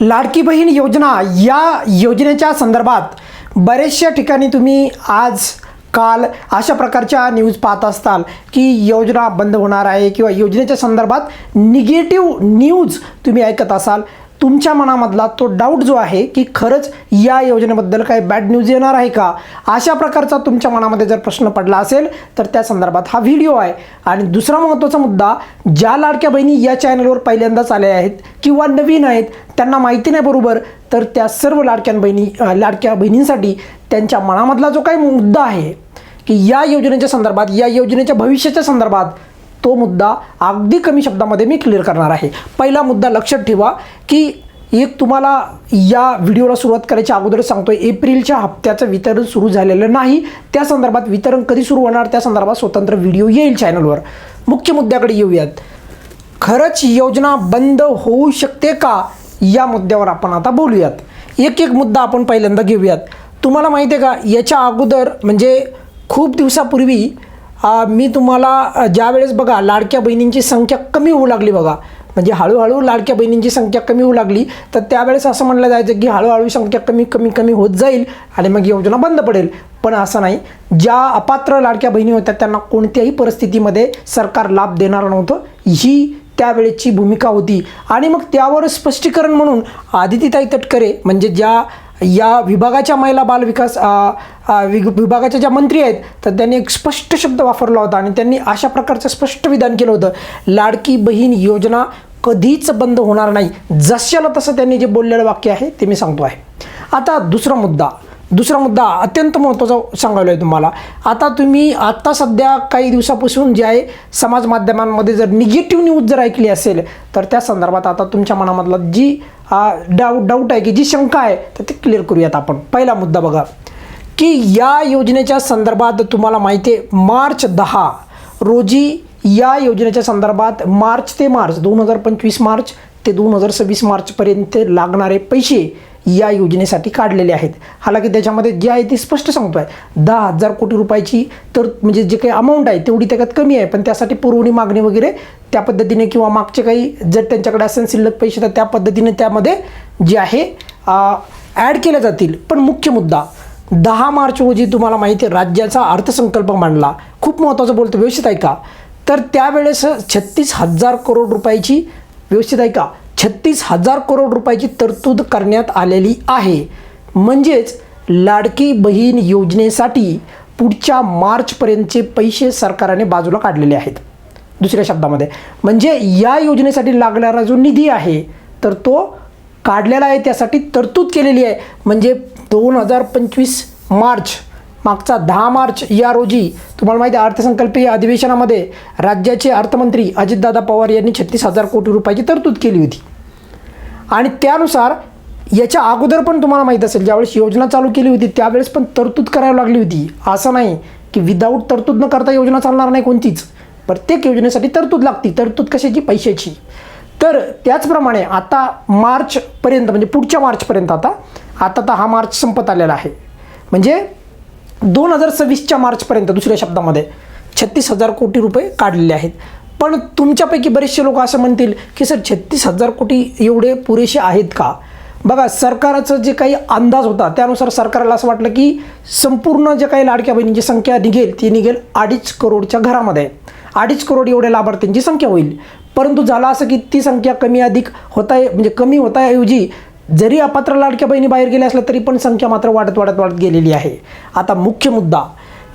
लाडकी बहीण योजना या योजनेच्या संदर्भात बरेचशा ठिकाणी तुम्ही आज काल अशा प्रकारच्या न्यूज पाहत असताल की योजना बंद होणार आहे किंवा योजनेच्या संदर्भात निगेटिव्ह न्यूज तुम्ही ऐकत असाल. तुमच्या मनामधला तो डाऊट जो आहे की खरंच या योजनेबद्दल काही बॅड न्यूज येणार आहे का? अशा प्रकारचा तुमच्या मनामध्ये जर प्रश्न पडला असेल तर त्या संदर्भात हा व्हिडिओ आहे. आणि दुसरा महत्त्वाचा मुद्दा ज्या लाडक्या बहिणी या चॅनलवर पहिल्यांदाच आल्या आहेत किंवा नवीन आहेत त्यांना माहिती नाही बरोबर तर त्या सर्व लाडक्या बहिणी लाडक्या बहिणींसाठी त्यांच्या मनामधला जो काही मुद्दा आहे की या योजनेच्या संदर्भात या योजनेच्या भविष्याच्या संदर्भात तो मुद्दा अगदी कमी शब्दामध्ये मी क्लिअर करणार आहे. पहिला मुद्दा लक्षात ठेवा की एक तुम्हाला या व्हिडिओला सुरुवात करायच्या अगोदर सांगतोय एप्रिलच्या हप्त्याचं वितरण सुरू झालेलं नाही. त्या संदर्भात वितरण कधी सुरू होणार? त्या संदर्भात स्वतंत्र व्हिडिओ येईल चॅनलवर मुख्य मुद्द्याकडे येऊयात. खरंच योजना बंद होऊ शकते का? या मुद्द्यावर आपण आता बोलूयात. एक एक मुद्दा आपण पहिल्यांदा घेऊयात. तुम्हाला माहिती आहे का याच्या अगोदर म्हणजे खूप दिवसापूर्वी मी तुम्हाला ज्यावेळेस बघा लाडक्या बहिणींची संख्या कमी होऊ लागली बघा म्हणजे हळूहळू लाडक्या बहिणींची संख्या कमी होऊ लागली तर त्यावेळेस असं म्हणलं जायचं की हळूहळू संख्या कमी कमी कमी होत जाईल आणि मग योजना बंद पडेल. पण असं नाही. ज्या अपात्र लाडक्या बहिणी होत्या त्यांना कोणत्याही परिस्थितीमध्ये सरकार लाभ देणार नव्हतं. ही त्यावेळेची भूमिका होती. आणि मग त्यावर स्पष्टीकरण म्हणून आदितीताई तटकरे म्हणजे ज्या या विभागाच्या महिला बालविकास विभागाच्या ज्या मंत्री आहेत तर त्यांनी एक स्पष्ट शब्द वापरला होता आणि त्यांनी अशा प्रकारचं स्पष्ट विधान केलं होतं. लाडकी बहीण योजना कधीच बंद होणार नाही. जशाला तसं त्यांनी जे बोललेलं वाक्य आहे ते मी सांगतो आहे. आता दुसरा मुद्दा. दुसरा मुद्दा अत्यंत महत्त्वाचा सांगायला आहे तुम्हाला आता तुम्ही आत्ता सध्या काही दिवसापासून जे आहे समाज माध्यमांमध्ये जर निगेटिव्ह न्यूज जर ऐकली असेल तर त्या संदर्भात आता तुमच्या मनामधला जी डाऊट डाऊट आहे की जी शंका आहे तर ते क्लिअर करूयात आपण. पहिला मुद्दा बघा की या योजनेच्या संदर्भात तुम्हाला माहिती आहे मार्च दहा रोजी या योजनेच्या संदर्भात मार्च ते मार्च दोन हजार पंचवीस मार्च ते दोन हजार सव्वीस मार्चपर्यंत लागणारे पैसे या योजनेसाठी काढलेले आहेत. हालाकी त्याच्यामध्ये जे आहे ते स्पष्ट सांगतो आहे दहा हजार कोटी रुपयाची तर म्हणजे जे काही अमाऊंट आहे तेवढी त्याच्यात कमी आहे. पण त्यासाठी पुरवणी मागणी वगैरे त्या पद्धतीने किंवा मागचे काही जर त्यांच्याकडे असेल शिल्लक पैसे तर त्या पद्धतीने त्यामध्ये जे आहे ॲड केल्या जातील. पण मुख्य मुद्दा दहा मार्च रोजी तुम्हाला माहिती आहे राज्याचा अर्थसंकल्प मांडला. खूप महत्त्वाचं बोलतो व्यवस्थित ऐका तर त्यावेळेस छत्तीस हजार करोड रुपयाची व्यवस्थित ऐका छत्तीस हजार करोड रुपयाची तरतूद करण्यात आलेली आहे. म्हणजेच लाडकी बहीण योजनेसाठी पुढच्या मार्चपर्यंतचे पैसे सरकारने बाजूला काढलेले आहेत. दुसऱ्या शब्दामध्ये म्हणजे या योजनेसाठी लागणारा जो निधी आहे तर तो काढलेला आहे त्यासाठी तरतूद केलेली आहे. म्हणजे दोन हजार पंचवीस मार्च मागचा दहा मार्च या रोजी तुम्हाला माहिती आहे अर्थसंकल्पीय अधिवेशनामध्ये राज्याचे अर्थमंत्री अजितदादा पवार यांनी छत्तीस हजार कोटी रुपयाची तरतूद केली होती. आणि त्यानुसार याच्या अगोदर पण तुम्हाला माहीत असेल ज्यावेळेस योजना चालू केली होती त्यावेळेस पण तरतूद करावी लागली होती. असं नाही की विदाऊट तरतूद न करता योजना चालणार नाही कोणतीच. प्रत्येक योजनेसाठी तरतूद लागती. तरतूद कशाची? पैशाची. तर त्याचप्रमाणे आता मार्चपर्यंत म्हणजे पुढच्या मार्चपर्यंत आता आता तर हा मार्च संपत आलेला आहे. म्हणजे दोन हजार सव्वीसच्या मार्चपर्यंत दुसऱ्या शब्दामध्ये छत्तीस हजार कोटी रुपये काढलेले आहेत. पण तुमच्यापैकी बरेचसे लोक असं म्हणतील की सर छत्तीस हजार कोटी एवढे पुरेसे आहेत का? बघा सरकारचं जे काही अंदाज होता त्यानुसार सरकारला असं वाटलं की संपूर्ण जे काही लाडक्या बहिणींची संख्या निघेल ती निघेल अडीच करोडच्या घरामध्ये. अडीच करोड एवढ्या लाभार्थ्यांची संख्या होईल. परंतु झालं असं की ती संख्या कमी अधिक होता म्हणजे कमी होताऐवजी जरी अपात्र लाडक्या बहिणी बाहेर गेल्या असल्या तरी पण संख्या मात्र वाढत वाढत वाढत गेलेली आहे. आता मुख्य मुद्दा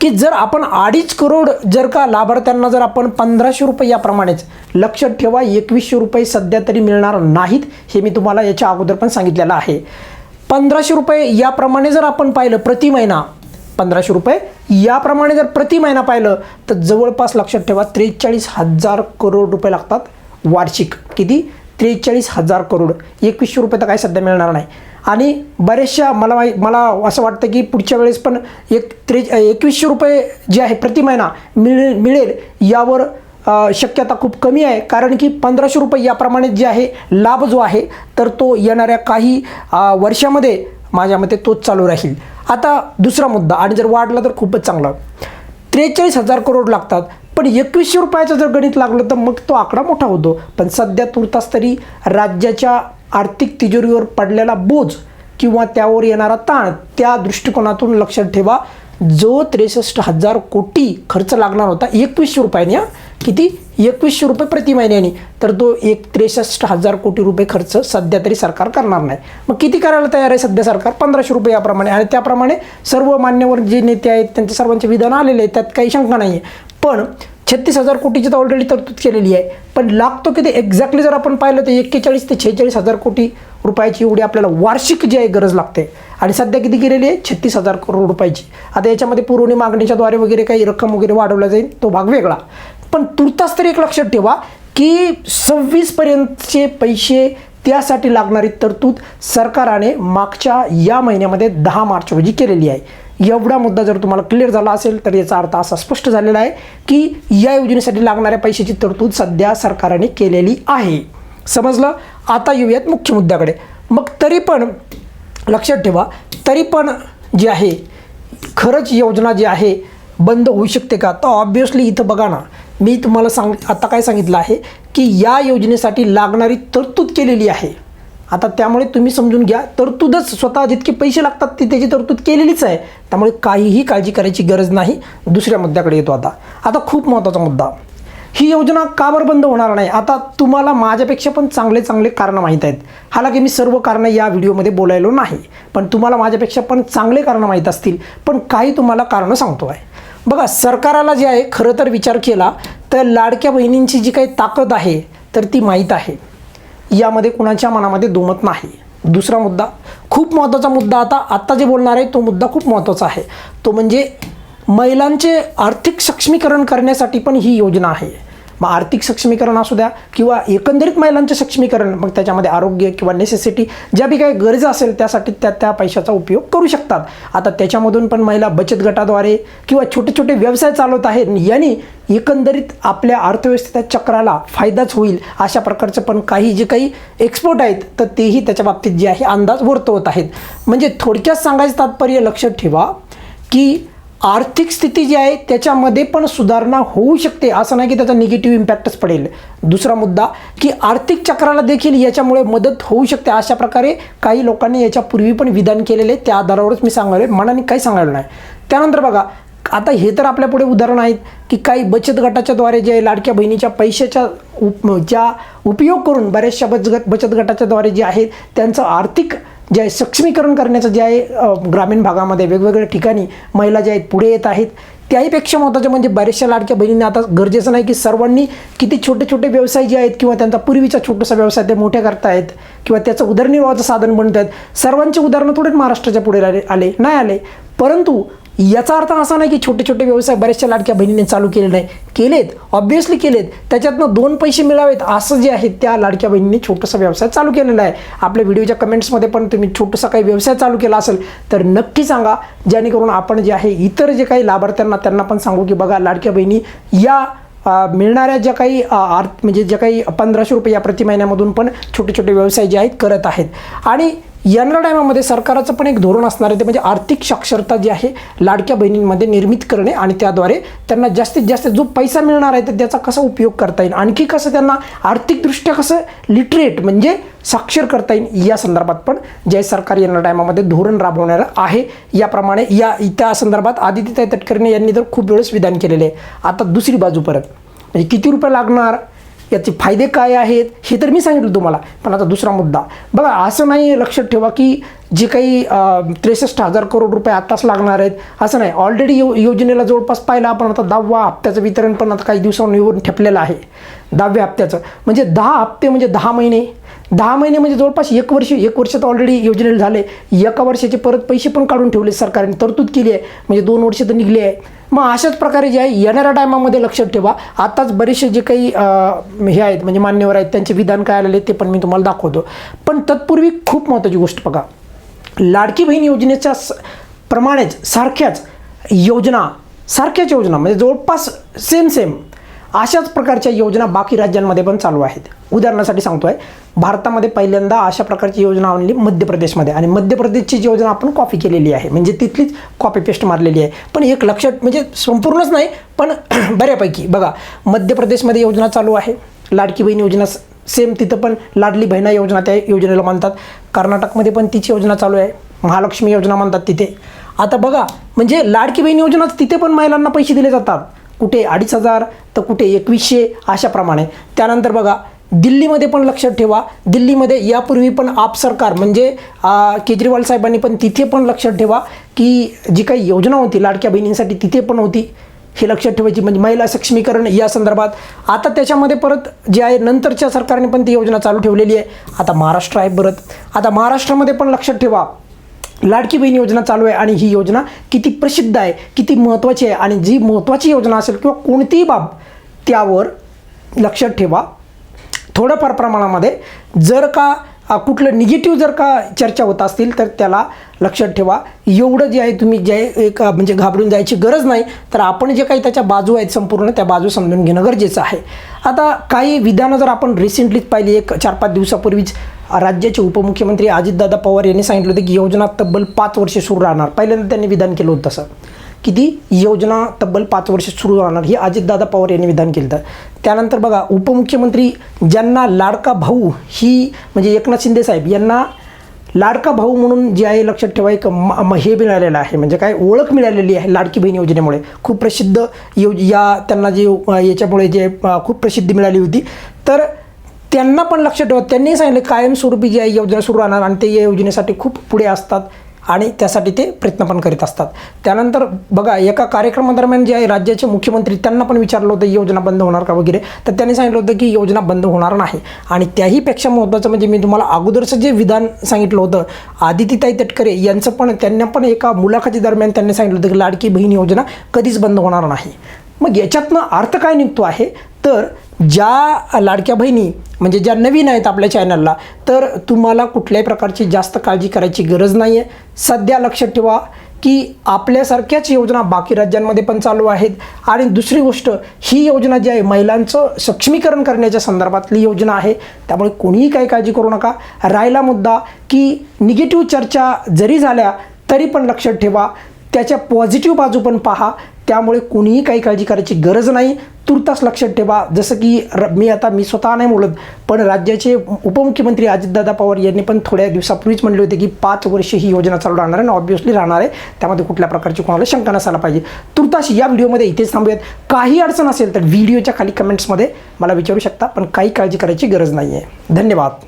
की जर आपण अडीच करोड जर का लाभार्थ्यांना जर आपण पंधराशे रुपये याप्रमाणेच लक्षात ठेवा एकवीसशे रुपये सध्या तरी मिळणार नाहीत हे मी तुम्हाला याच्या अगोदर पण सांगितलेलं आहे. पंधराशे रुपये याप्रमाणे जर आपण पाहिलं प्रति महिना पंधराशे रुपये याप्रमाणे जर प्रति महिना पाहिलं तर जवळपास लक्षात ठेवा त्रेचाळीस हजार करोड रुपये लागतात वार्षिक. किती? त्रेचाळीस हजार करोड. एकवीसशे रुपये तर काय सध्या मिळणार नाही. आणि बरेचशा मला माही मला असं वाटतं की पुढच्या वेळेस पण एक त्रे एकवीसशे रुपये जे आहे प्रति महिना मिळे मिळेल यावर शक्यता खूप कमी आहे. कारण की पंधराशे रुपये याप्रमाणे जे आहे लाभ जो आहे तर तो येणाऱ्या काही वर्षामध्ये माझ्या मते तोच चालू राहील. आता दुसरा मुद्दा आणि जर वाढला तर खूपच चांगला. त्रेचाळीस हजार करोड लागतात पण एकवीसशे रुपयाचं जर गणित लागलं तर मग तो आकडा मोठा होतो. पण सध्या तुर्तास तरी राज्याच्या आर्थिक तिजोरीवर पडलेला बोज किंवा त्यावर येणारा ताण त्या दृष्टिकोनातून लक्षात ठेवा. जो त्रेसष्ट हजार कोटी खर्च लागणार होता एकवीसशे रुपयाने हा? किती? एकवीसशे रुपये प्रति महिन्याने. तर तो एक त्रेसष्ट हजार कोटी रुपये खर्च सध्या तरी सरकार करणार नाही. मग किती करायला तयार आहे सध्या सरकार? पंधराशे रुपये याप्रमाणे. आणि त्याप्रमाणे सर्व मान्यवर जे नेते आहेत त्यांचे सर्वांचे विधान आलेले आहेत त्यात काही शंका नाही आहे पण छत्तीस हजार कोटीची तर ऑलरेडी तरतूद केलेली आहे. पण लागतो की ते एक्झॅक्टली जर आपण पाहिलं तर एक्केचाळीस ते छेचाळीस हजार कोटी रुपयाची एवढी आपल्याला वार्षिक जी आहे गरज लागते. आणि सध्या किती केलेली आहे? छत्तीस हजार करोड रुपयाची. आता याच्यामध्ये पुरवणी मागणीच्याद्वारे वगैरे काही रक्कम वगैरे वाढवला जाईल तो भाग वेगळा. पण तुर्तास तरी एक लक्षात ठेवा की सव्वीसपर्यंतचे पैसे त्यासाठी लागणारी तरतूद सरकाराने मागच्या या महिन्यामध्ये दहा मार्च रोजी केलेली आहे. एवढा मुद्दा जर तुम्हाला क्लिअर झाला असेल तर याचा अर्थ असा स्पष्ट झालेला आहे की या योजनेसाठी लागणाऱ्या पैशाची तरतूद सध्या सरकारने केलेली आहे. समजलं? आता येऊयात मुख्य मुद्द्याकडे. मग तरी पण लक्षात ठेवा तरी पण जे आहे खरंच योजना जी आहे बंद होऊ शकते का? तर ऑब्वियसली इथं बघा ना. मी तुम्हाला सांग आता काय सांगितलं आहे की या योजनेसाठी लागणारी तरतूद केलेली आहे. आता त्यामुळे तुम्ही समजून घ्या तरतूदच स्वतः जितके पैसे लागतात ती त्याची तरतूद केलेलीच आहे. त्यामुळे काहीही काळजी करायची गरज नाही. दुसऱ्या मुद्द्याकडे येतो आता. आता खूप महत्त्वाचा मुद्दा. ही योजना का बरं बंद होणार नाही? आता तुम्हाला माझ्यापेक्षा पण चांगले चांगले कारणं माहीत आहेत. हालाकी मी सर्व कारणं या व्हिडिओमध्ये बोलायलो नाही. पण तुम्हाला माझ्यापेक्षा पण चांगले कारणं माहीत असतील. पण काही तुम्हाला कारणं सांगतो आहे. बघा सरकाराला जे आहे खरं तर विचार केला तर लाडक्या बहिणींची जी काही ताकद आहे तर ती माहीत आहे. यामध्ये कुणाच्या मनामध्ये दुमत नाही. दुसरा मुद्दा खूप महत्त्वाचा मुद्दा आता आत्ता जे बोलणार आहे तो मुद्दा खूप महत्त्वाचा आहे. तो म्हणजे महिलांचे आर्थिक सक्षमीकरण करण्यासाठी पण ही योजना आहे. मग आर्थिक सक्षमीकरण असू द्या किंवा एकंदरीत महिलांचे सक्षमीकरण मग त्याच्यामध्ये आरोग्य किंवा नेसेसिटी ज्या बी काही गरजा असेल त्यासाठी त्या त्या पैशाचा उपयोग करू शकतात. आता त्याच्यामधून पण महिला बचत गटाद्वारे किंवा छोटे छोटे व्यवसाय चालवत आहेत यांनी एकंदरीत आपल्या अर्थव्यवस्थेच्या चक्राला फायदाच होईल अशा प्रकारचं पण काही जे काही एक्सपोर्ट आहेत तर तेही त्याच्या बाबतीत जे आहे अंदाज वर्तवत आहेत. म्हणजे थोडक्यात सांगायचं तात्पर्य लक्षात ठेवा की आर्थिक स्थिती जी आहे त्याच्यामध्ये पण सुधारणा होऊ शकते असं नाही की त्याचा निगेटिव्ह इम्पॅक्टच पडेल. दुसरा मुद्दा की आर्थिक चक्राला देखील याच्यामुळे मदत होऊ शकते अशा प्रकारे काही लोकांनी याच्यापूर्वी पण विधान केलेले त्या आधारावरच मी सांगायला मनाने काही सांगायला नाही. त्यानंतर बघा आता हे तर आपल्यापुढे उदाहरण आहेत की काही बचत गटाच्याद्वारे जे लाडक्या बहिणीच्या पैशाच्या उप ज्या उपयोग करून बऱ्याचशा बचत बचत गटाच्याद्वारे जे आहेत त्यांचं आर्थिक जे आहे सक्षमीकरण करण्याचं जे आहे ग्रामीण भागामध्ये वेगवेगळ्या ठिकाणी महिला ज्या आहेत पुढे येत आहेत त्याहीपेक्षा महत्त्वाचं म्हणजे बऱ्याचशा लाडक्या बहिणींना आता गरजेचं नाही की सर्वांनी किती छोटे छोटे व्यवसाय जे आहेत किंवा त्यांचा पूर्वीचा छोटासा व्यवसाय ते मोठे करतायत किंवा त्याचं उदरनिर्वाहाचं साधन बनत आहेत सर्वांचे उदाहरणं थोडेच महाराष्ट्राच्या पुढे आले आले नाही आले. परंतु याचा अर्थ असा नाही की छोटे छोटे व्यवसाय बऱ्याचशा लाडक्या बहिणीने चालू केले नाही. केलेत ऑब्व्हियसली केलेत. त्याच्यातनं दोन पैसे मिळावेत असं जे आहे त्या लाडक्या बहिणीने छोटासा व्यवसाय चालू केलेला आहे. आपल्या व्हिडिओच्या कमेंट्समध्ये पण तुम्ही छोटासा काही व्यवसाय चालू केला असेल तर नक्की सांगा. जेणेकरून आपण जे आहे इतर जे काही लाभार्थ्यांना त्यांना पण सांगू की बघा लाडक्या बहिणी या मिळणाऱ्या ज्या काही आर्थ म्हणजे ज्या काही पंधराशे रुपये या प्रति महिन्यामधून पण छोटे छोटे व्यवसाय जे आहेत करत आहेत. आणि येणाऱ्या टायमामध्ये सरकाराचं पण एक धोरण असणार आहे ते म्हणजे आर्थिक साक्षरता जी आहे लाडक्या बहिणींमध्ये निर्मित करणे आणि त्याद्वारे त्यांना जास्तीत जास्त जो पैसा मिळणार आहे तर त्याचा कसा उपयोग करता येईल? आणखी कसं त्यांना आर्थिकदृष्ट्या कसं लिटरेट म्हणजे साक्षर करता येईल? या संदर्भात पण जे सरकार येणाऱ्या टायमामध्ये धोरण राबवणार आहे. याप्रमाणे या त्या संदर्भात आदित्य तटकरे यांनी तर खूप वेळेस विधान केलेले आहे. आता दुसरी बाजू परत. म्हणजे किती रुपये लागणार? याचे फायदे काय आहेत हे तर मी सांगितलं तुम्हाला. पण आता दुसरा मुद्दा. बघा असं नाही लक्षात ठेवा की जे काही त्रेसष्ट हजार करोड रुपये आत्ताच लागणार आहेत असं नाही. ऑलरेडी यो योजनेला जवळपास पाहिलं आपण आता दहावा हप्त्याचं वितरण पण आता काही दिवसांनी येऊन ठेपलेलं आहे. दहाव्या हप्त्याचं. म्हणजे दहा हप्ते म्हणजे दहा महिने. दहा महिने म्हणजे जवळपास एक वर्ष एक वर्ष तर ऑलरेडी योजनेला झाले. एका वर्षाचे परत पैसे पण काढून ठेवले सरकारने. तरतूद केली आहे. म्हणजे दोन वर्ष तर निघले आहे. मग अशाच प्रकारे जे आहे येणाऱ्या टायमामध्ये लक्षात ठेवा. आताच बरेचसे जे काही हे आहेत म्हणजे मान्यवर आहेत त्यांचे विधान काय आलेले ते पण मी तुम्हाला दाखवतो. पण तत्पूर्वी खूप महत्त्वाची गोष्ट बघा. लाडकी बहीण योजनेच्या स- प्रमाणेच सारख्याच योजना सारख्याच योजना म्हणजे जवळपास सेम सेम अशाच प्रकारच्या योजना बाकी राज्यांमध्ये पण चालू आहेत. उदाहरणासाठी सांगतो आहे भारतामध्ये पहिल्यांदा अशा प्रकारची योजना आणली मध्य प्रदेशमध्ये आणि मध्य प्रदेशची जी योजना आपण कॉपी केलेली आहे म्हणजे तिथलीच कॉपी पेस्ट मारलेली आहे. पण एक लक्षात म्हणजे संपूर्णच नाही पण बऱ्यापैकी. बघा मध्य प्रदेशमध्ये योजना चालू आहे लाडकी बहीण योजना सेम तिथं पण लाडली बहिणा योजना त्या योजनेला मानतात. कर्नाटकमध्ये पण तिची योजना चालू आहे. महालक्ष्मी योजना म्हणतात तिथे. आता बघा म्हणजे लाडकी बहीण योजना तिथे पण महिलांना पैसे दिले जातात. कुठे अडीच हजार तर कुठे एकवीसशे अशाप्रमाणे. त्यानंतर बघा दिल्लीमध्ये पण लक्षात ठेवा. दिल्लीमध्ये यापूर्वी पण आप सरकार म्हणजे केजरीवाल साहेबांनी पण तिथे पण लक्षात ठेवा की जी काही योजना होती लाडक्या बहिणींसाठी तिथे पण होती. हे लक्षात ठेवायची म्हणजे महिला सक्षमीकरण या संदर्भात. आता त्याच्यामध्ये परत जे आहे नंतरच्या सरकारने पण ती योजना चालू ठेवलेली आहे. आता महाराष्ट्र आहे परत. आता महाराष्ट्रामध्ये पण लक्षात ठेवा. लाडकी बहीण योजना चालू आहे आणि ही योजना किती प्रसिद्ध आहे किती महत्त्वाची आहे आणि जी महत्त्वाची योजना असेल किंवा कोणतीही बाब त्यावर लक्षात ठेवा. थोडंफार प्रमाणामध्ये जर का कुठलं निगेटिव्ह जर का चर्चा होत असतील तर त्याला लक्षात ठेवा. एवढं जे आहे तुम्ही जे एक म्हणजे घाबरून जायची गरज नाही तर आपण जे काही त्याच्या बाजू आहेत संपूर्ण त्या बाजू समजून घेणं गरजेचं आहे. आता काही विधानं जर आपण रिसेंटलीच पाहिली एक चार पाच दिवसापूर्वीच राज्याचे उपमुख्यमंत्री अजितदादा पवार यांनी सांगितलं होतं की योजना तब्बल पाच वर्षे सुरू राहणार. पहिल्यांदा त्यांनी विधान केलं होतं तसं. किती योजना तब्बल पाच वर्ष सुरू राहणार? हे अजितदादा पवार यांनी विधान केलं होतं. त्यानंतर बघा उपमुख्यमंत्री ज्यांना लाडका भाऊ ही म्हणजे एकनाथ शिंदे साहेब यांना लाडका भाऊ म्हणून जे आहे लक्षात ठेवा एक म- हे मिळालेलं आहे. म्हणजे काय ओळख मिळालेली आहे लाडकी बहीण योजनेमुळे. खूप प्रसिद्ध यो या त्यांना जे याच्यामुळे जे खूप प्रसिद्धी मिळाली होती. तर त्यांना पण लक्षात ठेवा त्यांनी सांगितलं कायमस्वरूपी जी आहे योजना सुरू राहणार आणि ते या योजनेसाठी खूप पुढे असतात. आणि त्यासाठी ते प्रयत्न पण करीत असतात. त्यानंतर बघा एका कार्यक्रमादरम्यान जे आहे राज्याचे मुख्यमंत्री त्यांना पण विचारलं होतं योजना बंद होणार का? वगैरे. तर त्यांनी सांगितलं होतं की योजना बंद होणार नाही. आणि त्याहीपेक्षा महत्त्वाचं म्हणजे मी तुम्हाला अगोदरचं जे विधान सांगितलं होतं आदितीताई तटकरे यांचं पण त्यांना पण एका मुलाखती दरम्यान त्यांनी सांगितलं होतं की लाडकी बहीण योजना कधीच बंद होणार नाही. मग याच्यातनं अर्थ काय निघतो आहे? तर ज्या लाडक्या बहिणी म्हणजे ज्या नवीन आहेत आपल्या चॅनलला तर तुम्हाला कुठल्याही प्रकारची जास्त काळजी करायची गरज नाही आहे सध्या लक्षात ठेवा की आपल्यासारख्याच योजना बाकी राज्यांमध्ये पण चालू आहेत. आणि दुसरी गोष्ट ही योजना जी आहे महिलांचं सक्षमीकरण करण्याच्या संदर्भातली योजना आहे. त्यामुळे कोणीही काही काळजी करू नका. राहिला मुद्दा की निगेटिव्ह चर्चा जरी झाल्या तरी पण लक्षात ठेवा. त्याच्या पॉझिटिव्ह बाजू पण पहा. त्यामुळे कोणीही काही काळजी करायची गरज नाही. तुर्तास लक्षात ठेवा. जसं की र मी आता मी स्वतः नाही बोलत पण राज्याचे उपमुख्यमंत्री अजितदादा पवार यांनी पण थोड्या दिवसापूर्वीच म्हणले होते की पाच वर्ष ही योजना चालू राहणार आहे आणि ऑब्व्हियसली राहणार आहे. त्यामध्ये कुठल्या प्रकारची कोणाला शंका नसायला पाहिजे. तुर्तास या व्हिडिओमध्ये इथेच थांबूयात. काही अडचण असेल तर व्हिडिओच्या खाली कमेंट्समध्ये मला विचारू शकता पण काही काळजी करायची गरज नाही आहे धन्यवाद.